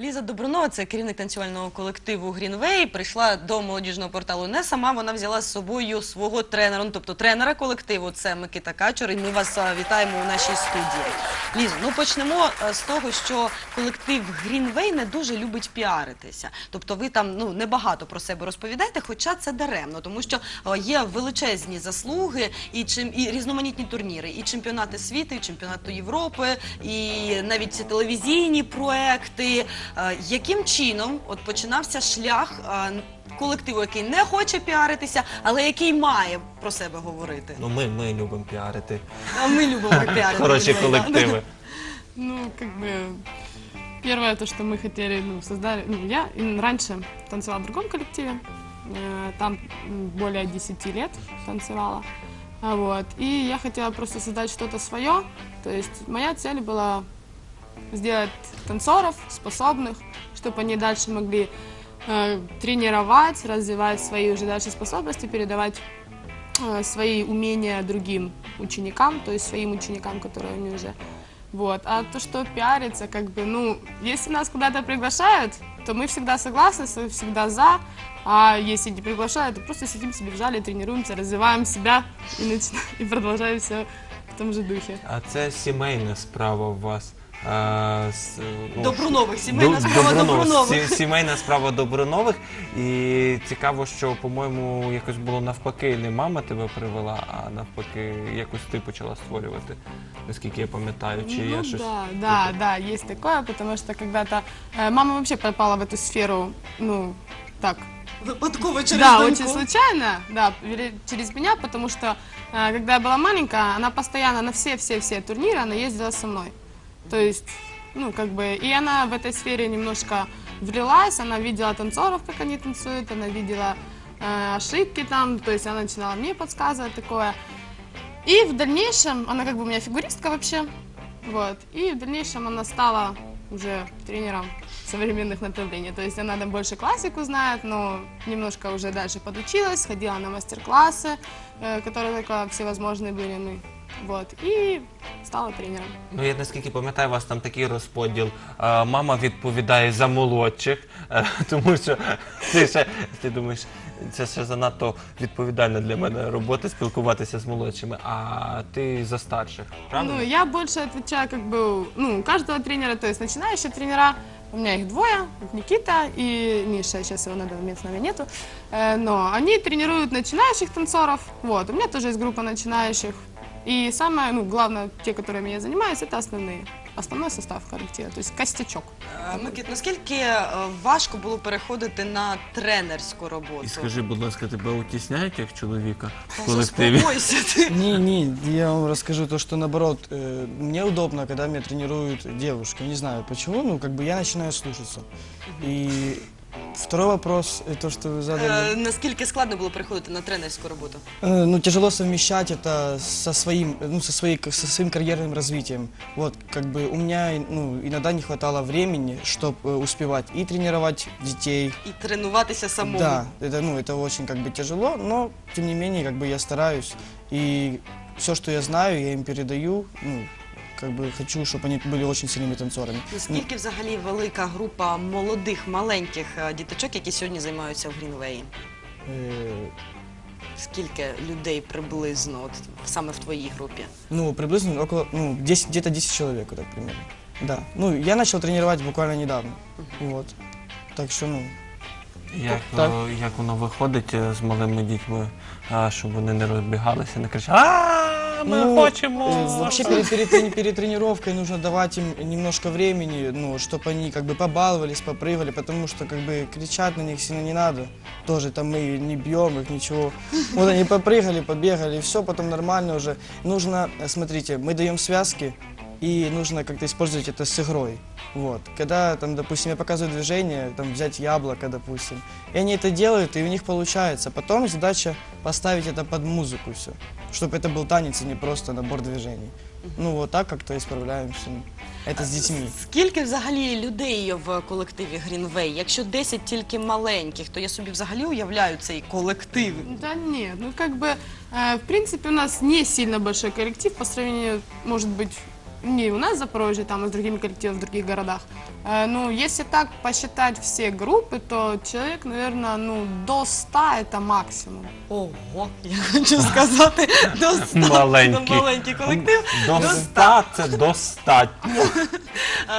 Ліза Добронова, це керівник танцювального колективу Greenway, прийшла до молодіжного порталу не сама. Вона взяла з собою свого тренера, ну тобто тренера колективу. Це Микита Качур. І ми вас вітаємо у нашій студії. Лізо, ну почнемо е, з того, що колектив Greenway не дуже любить піаритися. Тобто, ви там ну небагато про себе розповідаєте, хоча це даремно, тому що е, є величезні заслуги і чим і різноманітні турніри, і чемпіонати світу, і чемпіонату Європи, і навіть телевізійні проекти. Е, Яким чином от починався шлях е, колективу, який не хоче піаритися, але який має про себе говорити? Ну, ми, ми любимо піарити А ми любимо піарити. хороші Greenway, да. колективи. Ну, как бы, первое, то, что мы хотели, ну, создали, ну, я м, раньше танцевала в другом коллективе, э, там м, более 10 лет танцевала, А вот, и я хотела просто создать что-то свое, то есть моя цель была сделать танцоров способных, чтобы они дальше могли э, тренировать, развивать свои уже дальше способности, передавать э, свои умения другим ученикам, то есть своим ученикам, которые они уже. Вот. А то, что пиарится, как бы, ну, если нас куда-то приглашают, то мы всегда согласны, всегда за. А если не приглашают, то просто сидим себе в зале, тренируемся, развиваем себя и, начинаем, и продолжаем все в том же духе. А це сімейна справа у вас. А, с- ну, Добрунових, сімейна Ду- справа Добрунових. Добрунових. Сі- Сімейна справа Добрунових. І цікаво, що, по-моєму, якось було навпаки, не мама тебе привела, а навпаки, якось ти почала створювати, наскільки я пам'ятаю, чи ну я щось. да, да, да, есть такое, потому что когда-то э, мама вообще попала в эту сферу, ну, так, Випадково через да, доньку. очень случайно, да, вели- через меня, потому что э, когда я была маленькая, она постоянно на все-все-все турниры, она ездила со мной. То есть, ну, как бы, и она в этой сфере немножко влилась, она видела танцоров, как они танцуют, она видела э, ошибки там, то есть она начинала мне подсказывать такое. И в дальнейшем, она как бы у меня фигуристка вообще, вот, и в дальнейшем она стала уже тренером современных направлений. То есть она там больше классику знает, но немножко уже дальше подучилась, ходила на мастер-классы, э, которые только всевозможные были, ну, вот, и стала тренером. Ну, я наскільки пам'ятаю, у вас там такий розподіл. Е, Мама відповідає за молодших, е, тому що ти ще ти думаєш, це ще занадто відповідальна для мене робота спілкуватися з молодшими, а ти за старших. Правда? Ну, я больше отвечаю, как бы, ну, у каждого тренера, то есть начинающие тренера, у меня их двое, Никита и Миша, сейчас его на данный момент с нами нету, Э, но они тренируют начинающих танцоров, вот, у меня тоже есть группа начинающих, и самое, ну, главное, те, которыми я занимаюсь, это основные, основной состав коллектива, то есть костячок. Е, Микит, наскільки е, важко було переходити на тренерську роботу? І скажи, будь ласка, тебе утісняють як чоловіка в Та колективі? заспокойся ти. Не, не, я вам расскажу то, что наоборот, э, мне удобно, когда меня тренируют девушки. Не знаю почему, ну как бы я начинаю слушаться. И второй вопрос, э, то, что вы Е, задали. Наскільки складно було переходити на тренерську роботу? Э, Ну, тяжело совмещать это со своим, ну, со, своей, со своим карьерным развитием. Вот, как бы у меня, ну, иногда не хватало времени, чтобы успевать и тренировать детей. І тренуватися самому. Да, это, ну, это очень как бы тяжело, но тем не менее, как бы я стараюсь. И все, что я знаю, я им передаю. Ну, как бы хочу, чтобы они были очень сильными танцорами. Наскільки взагалі велика група молодих, маленьких е, діточок, які сьогодні займаються в Грінвеї? Э, Скільки людей приблизно от, саме в твоїй групі? ну, приблизно около, ну, 10, где-то 10 человек, вот так примерно. Да. Ну, я начал тренировать буквально недавно. Вот. Так что, ну, Як, Так. е, як воно виходить е, з малими дітьми, а, щоб вони не розбігалися, не кричали, а ми Ну, хочемо. э, Вообще перед, перед, трени- перед тренировкой нужно давать им немножко времени, ну, чтобы они как бы побаловались, попрыгали, потому что как бы кричать на них сильно не надо. Тоже там мы не бьем их, ничего. Вот они попрыгали, побегали, и все, потом нормально уже. Нужно, э, смотрите, мы даем связки, и нужно как-то использовать это с игрой. Вот. Когда, там, допустим, я показываю движение, там, взять яблоко, допустим, и они это делают, и у них получается. Потом задача поставить это под музыку все, чтобы это был танец, а не просто набор движений. Ну, вот так как-то и справляемся. Это с детьми. Скільки взагалі людей є в колективі Грінвей? Якщо 10 тільки маленьких, то я собі взагалі уявляю цей колектив. Да нет, ну как бы, э, в принципе, у нас не сильно большой коллектив по сравнению, может быть, не у нас в Запорожье, там и с другими коллективами в других городах. Э, Ну, если так посчитать все группы, то человек, наверное, ну, до 100 это максимум. Ого, я хочу сказати, достатньо Маленький. маленький колектив. До До ста це достатньо.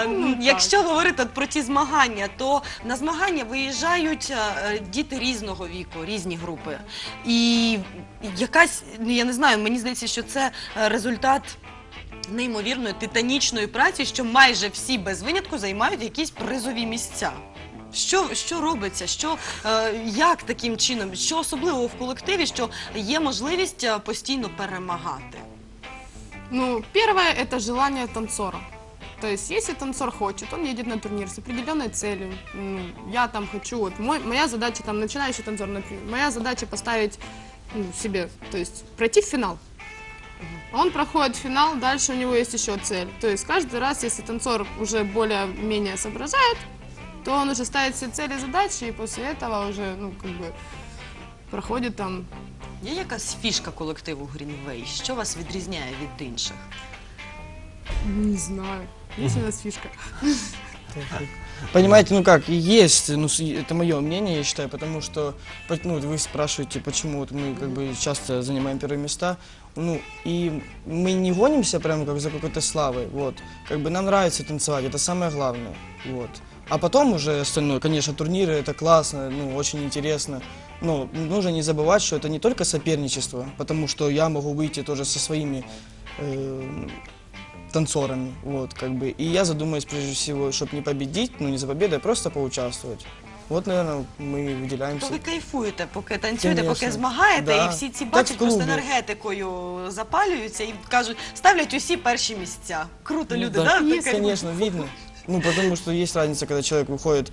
Е, Ну, Якщо говорити от про ті змагання, то на змагання виїжджають е, діти різного віку, різні групи. І якась, ну я не знаю, мені здається, що це е, результат. Неймовірної титанічної праці, що майже всі без винятку займають якісь призові місця. Що, що робиться? Що, е, як таким чином? Що особливого в колективі, що є можливість е, постійно перемагати? Ну, первое это желание танцора. То есть, если танцор хочет, он едет на турнир с определенной целью. Ну, я там хочу, вот мой, моя задача, там, начинающий танцор, например, моя задача поставить ну, себе, то есть пройти в финал. Он проходит финал, дальше у него есть еще цель. То есть каждый раз, если танцор уже более-менее соображает, то он уже ставит себе цели, задачи, и после этого уже, ну, как бы, проходит там Є якась фішка колективу Greenway? Що вас відрізняє від інших? Не знаю. Есть у нас фишка. Понимаете, ну как, и есть, ну с- это мое мнение, я считаю, потому что, по- ну, вы спрашиваете, почему вот мы как бы часто занимаем первые места, ну, и мы не гонимся прямо как за какой-то славой, вот, как бы нам нравится танцевать, это самое главное, вот. А потом уже остальное, конечно, турниры, это классно, ну, очень интересно, но нужно не забывать, что это не только соперничество, потому что я могу выйти тоже со своими э, танцорами, вот, как бы. И я задумаюсь, прежде всего, чтобы не победить, ну, не за победой, а просто поучаствовать. Вот, наверное, мы То выделяемся. ви кайфуєте, поки танцюєте, Конечно. поки змагаєте, Да. і всі ці Так бачать в просто клубі. енергетикою запалюються і кажуть, ставлять усі перші місця. Круто, Ну, люди, да, да? есть, Таке- конечно, видно. Ну, потому что есть разница, когда человек выходит.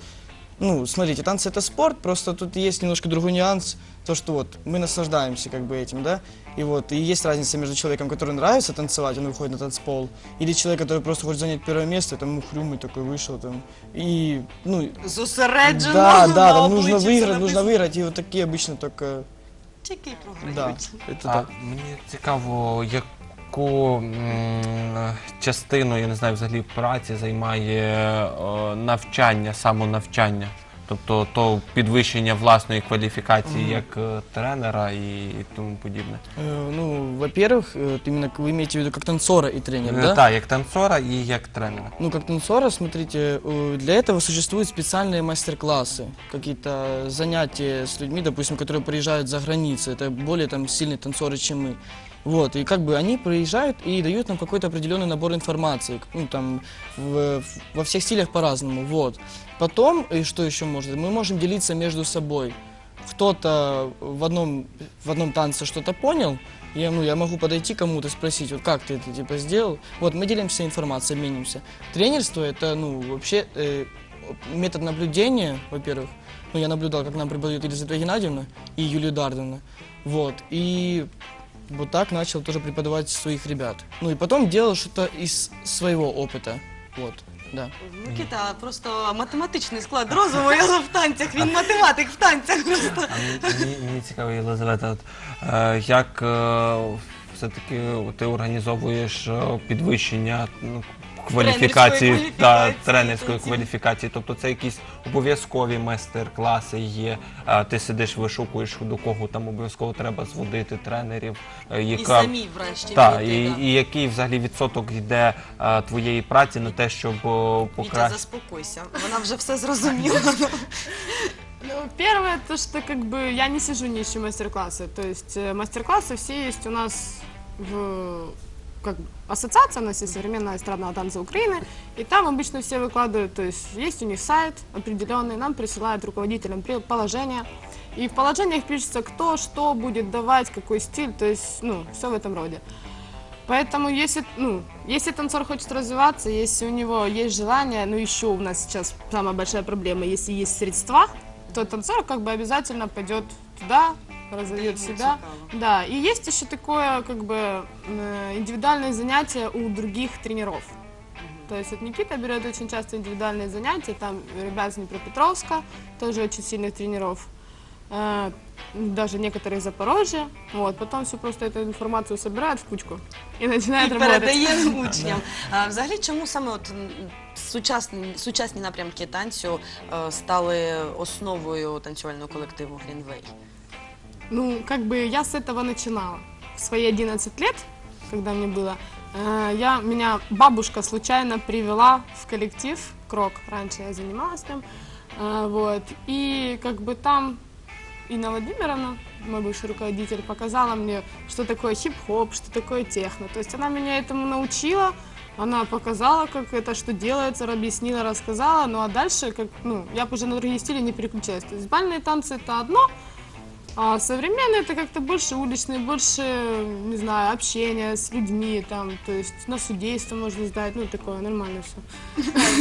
Ну, смотрите, танцы это спорт, просто тут есть немножко другой нюанс, то, что вот мы наслаждаемся как бы этим, да, и вот, и есть разница между человеком, который нравится танцевать, он выходит на танцпол, или человек, который просто хочет занять первое место, там мухрюмый такой вышел там, и, ну, Зосереджено. да, на да, там обличчі нужно все выиграть, нужно написано. выиграть, и вот такие обычно только, Тільки й да, програють. это А так. мені цікаво, яку м, частину, я не знаю, взагалі праці займає е, навчання, самонавчання. Тобто то підвищення власної кваліфікації як е, тренера і тому подібне. Э, Ну, во-первых, э, вот именно вы имеете в виду как танцора и тренера, Е, да? Так, як танцора і як тренера. Ну, как танцора, смотрите, э, для этого существуют специальные мастер-классы, какие-то занятия с людьми, допустим, которые приезжают за границей. Это более там сильные танцоры, чем мы. Вот, и как бы они приезжают и дают нам какой-то определенный набор информации, ну, там, в- во всех стилях по-разному, вот. Потом, и что еще можно, мы можем делиться между собой. Кто-то в одном, в одном танце что-то понял, я, ну, я могу подойти кому-то спросить, вот как ты это типа сделал. Вот мы делимся информацией, обменимся. Тренерство это, ну, вообще э, метод наблюдения, во-первых. Ну, я наблюдал, как нам преподает Елизавета Геннадьевна и Юлия Дардовна. Вот. И вот так начал тоже преподавать своих ребят. Ну и потом делал что-то из своего опыта. Вот, да. Микита просто математичний склад розуму його в танцях. Він математик в танцях просто. А мені, мені, мені цікаво, Єлизавета, от, е, як е, все-таки ти організовуєш е, підвищення ну, кваліфікації Тренерської та кваліфікації, тренерської потім. кваліфікації? Тобто це якісь обов'язкові майстер-класи є. а Ти сидиш, вишукуєш, до кого там обов'язково треба зводити тренерів. е, І Яка самі врешті. Так, війти, і, да. і який взагалі відсоток йде е, твоєї праці на те, щоб е, Вітя, покращити? заспокойся. Вона вже все зрозуміла. Ну, первое, то, что как бы я не сижу не ищу мастер-классы. То есть э, мастер-классы все есть у нас в как бы, ассоциация у нас есть современная эстрадного танца Украины, и там обычно все выкладывают, то есть есть у них сайт определенный, нам присылают руководителям положения, и в положениях пишется, кто что будет давать, какой стиль, то есть, ну, все в этом роде. Поэтому, если, ну, если танцор хочет развиваться, если у него есть желание, ну, еще у нас сейчас самая большая проблема, если есть средства, то танцор как бы обязательно пойдет туда, разовьет ему себя. цікаво. Да, и есть еще такое, как бы, э, индивидуальное занятие у других тренеров. То есть вот Никита берет очень часто индивидуальные занятия, там ребят с Днепропетровска, тоже очень сильных тренеров. э, даже некоторые из Запорожья. Вот, потом все просто эту информацию собирают в кучку и начинают І работать. передає учням. А, взагалі, чому саме от м, сучасні, сучасні напрямки танцю е, стали основою танцювального колективу Грінвей? Ну, как бы я с этого начинала. В свои 11 лет, когда мне было, э, я, меня бабушка случайно привела в коллектив Крок. Раньше я занималась там. Э, вот. И как бы там Инна Владимировна, мой бывший руководитель, показала мне, что такое хип-хоп, что такое техно. То есть она меня этому научила, она показала, как это, что делается, объяснила, рассказала. Ну а дальше, как, ну, я уже на другие стили не переключалась. То есть бальные танцы это одно, а современные это как-то больше уличные, больше, не знаю, общения с людьми, там, то есть на судейство можно сдать, ну такое нормально все.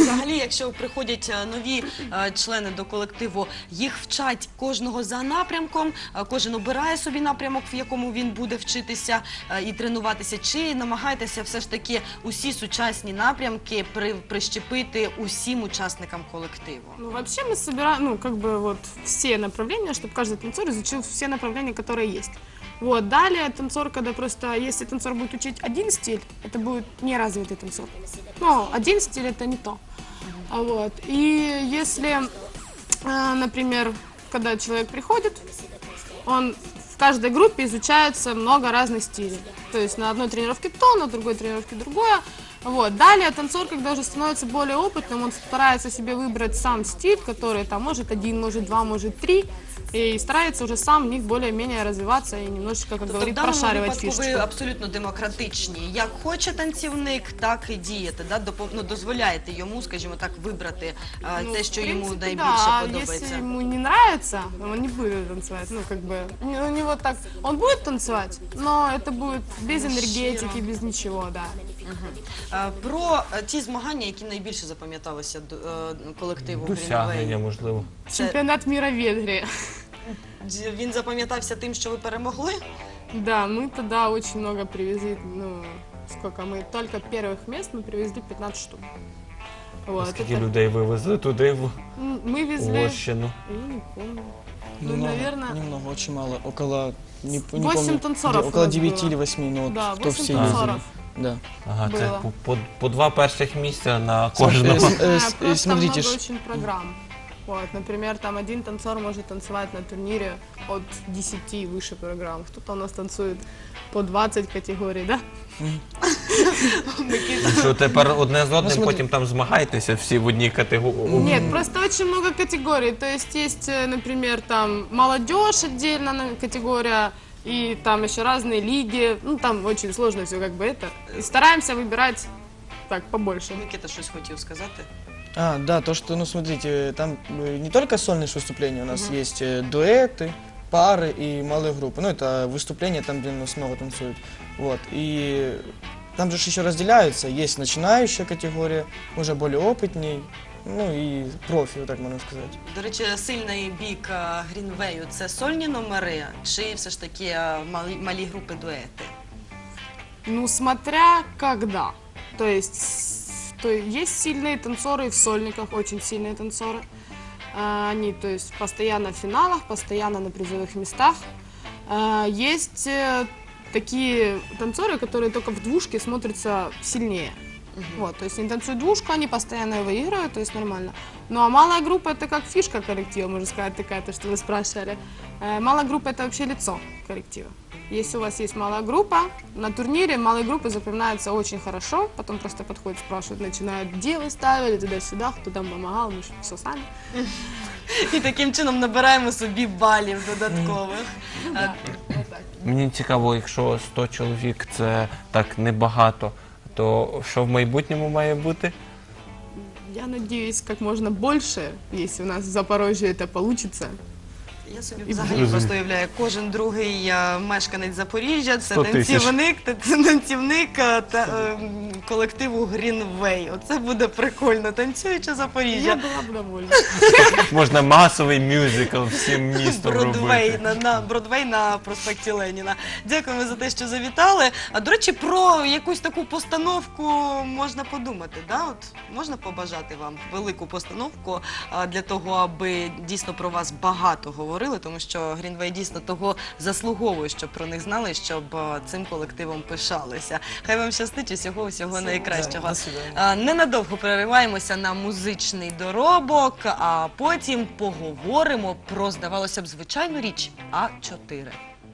Взагалі, якщо приходять е, нові е, члени до колективу, їх вчать кожного за напрямком, е, кожен обирає собі напрямок, в якому він буде вчитися е, і тренуватися. Чи намагаєтеся все ж таки усі сучасні напрямки при, прищепити усім учасникам колективу? Ну, вообще мы собираем, ну, как бы вот все направления, чтобы каждый танцор изучил все направления, которые есть. Вот, далее танцор, когда просто, если танцор будет учить один стиль, это будет неразвитый танцор. Ну, один стиль это не то. А вот, и если, э, например, когда человек приходит, он в каждой группе изучается много разных стилей. То есть на одной тренировке то, на другой тренировке другое. Вот. Далее танцор, когда уже становится более опытным, он старается себе выбрать сам стиль, который там может один, может два, может три, и старается уже сам в них более-менее развиваться и немножечко, как Тобто в говорит, даному прошаривать випадку ви фишечку. абсолютно демократичні. Як хоче танцівник, так і дієте. Да? Допо- ну, дозволяєте йому, скажімо так, вибрати е, Ну, те, в що йому принципе, найбільше да. А подобається. Если ему не нравится, он не будет танцевать. Ну, как бы, у него- у него так, он будет танцевать, но это будет без энергетики, без ничего, да. Е, Про е, ті змагання, які найбільше запам'яталися до- е, колективу Досягнення, Greenway. можливо. Це Чемпионат мира в Венгрии. Дз- він запам'ятався тим, що ви перемогли. Да, мы тогда очень много привезли, ну, сколько мы, только первых мест мы привезли 15 штук. Вот, Скільки это- людей вивезли туди, в М, Мы везли, Угорщину. я не помню, ну, Немного, наверное, немного, очень мало. Около, не, не Восемь помню, танцоров где- около у нас 9 было. или 8, ну, вот, да, кто 8 все танцоров. ездили. Да. Ага, це Було. по, по, по два перших місця на Э, кожного. с- э, А, с- э, просто смотрите, много ш- очень программ. Вот, например, там один танцор может танцевать на турнире от 10 и выше программ. Кто-то у нас танцует по 20 категорий, да? Що тепер одне з одним, смотри. потім там змагаєтеся всі в одній категорії. Нет, просто очень много категорий. То есть есть, э, например, там молодежь отдельно на- категория, и там еще разные лиги. Ну, там очень сложно все как бы это. И стараемся выбирать так побольше. Микита щось хотів сказати. А, да, то, что, ну, смотрите, там э, не только сольные ж выступления, у нас есть э, дуэты, пары и малые группы. Ну, это выступления там, где у нас много танцуют. Вот, и там же ж еще разделяются. Есть начинающая категория, уже более опытней, ну и профи, вот так можно сказать. До речі, сильний бік е, Грінвею це сольні номери, чи все ж таки е, малі, малі групи дуети? Ну, смотря когда. То есть, с- то есть сильные танцоры в сольниках, очень сильные танцоры. А, Они, то есть, постоянно в финалах, постоянно на призовых местах. А, Есть э, такие танцоры, которые только в двушке смотрятся сильнее. Вот, то есть они танцуют двушку, они постоянно выигрывают, то есть нормально. Ну а малая группа это как фишка коллектива, можно сказать, такая, то, что вы спрашивали. Э, Малая группа это вообще лицо коллектива. Если у вас есть малая группа, на турнире малые группы запоминаются очень хорошо, потом просто подходят, спрашивают, начинают, где вы ставили, туда-сюда, кто там помогал, мы все сами. І таким чином набираємо собі балів додаткових. Е, Вот так. Мені цікаво, якщо 100 чоловік це так небагато, то що в майбутньому має бути? Я надеюсь, как можно больше, если у нас в Запорожье это получится. Я собі взагалі просто уявляю, кожен другий е, мешканець Запоріжжя це 100 тисяч. танцівник, та- це танцівник е, та, е, колективу Грінвей. Оце буде прикольно. Танцююче Я Запоріжжя. была бы довольна. Можна масовий мюзикл всім містом Бродвей робити. на, на Бродвей на проспекті Леніна. Дякуємо за те, що завітали. А до речі, про якусь таку постановку можна подумати. Да? От можна побажати вам велику постановку а, для того, аби дійсно про вас багато говорили. Створили, тому що Грінвей дійсно того заслуговує, щоб про них знали, щоб е, цим колективом пишалися. Хай вам щастить усього всього найкращого. А, Ненадовго перериваємося на музичний доробок, а потім поговоримо про, здавалося б, звичайну річ А4.